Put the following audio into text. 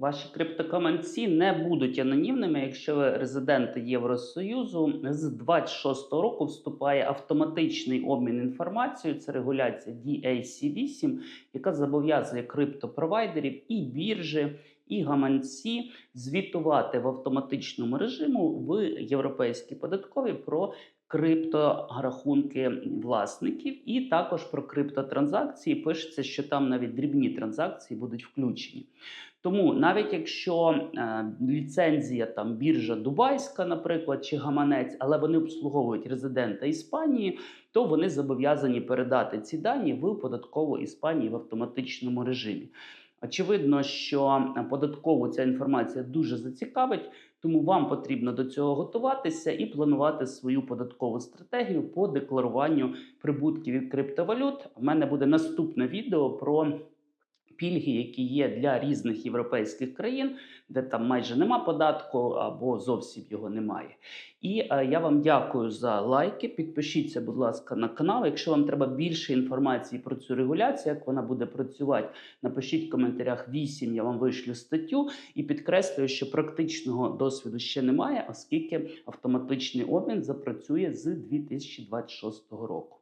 Ваші криптокаманці не будуть анонімними, якщо ви резиденти Євросоюзу. З 26 року вступає автоматичний обмін інформацією. Це регуляція DAC8, яка зобов'язує криптопровайдерів і біржі, і гаманці звітувати в автоматичному режиму в європейській податковій про крипторахунки власників, і також про криптотранзакції. Пишеться, що там навіть дрібні транзакції будуть включені. Тому навіть якщо е, ліцензія там біржа Дубайська, наприклад, чи гаманець, але вони обслуговують резидента Іспанії, то вони зобов'язані передати ці дані в податкову Іспанії в автоматичному режимі. Очевидно, що податково податкову ця інформація дуже зацікавить, тому вам потрібно до цього готуватися і планувати свою податкову стратегію по декларуванню прибутків від криптовалют. У мене буде наступне відео про пільги, які є для різних європейських країн, де там майже нема податку або зовсім його немає. І е, я вам дякую за лайки. Підпишіться, будь ласка, на канал. Якщо вам треба більше інформації про цю регуляцію, як вона буде працювати, напишіть в коментарях 8, я вам вишлю статтю і підкреслюю, що практичного досвіду ще немає, оскільки автоматичний обмін запрацює з 2026 року.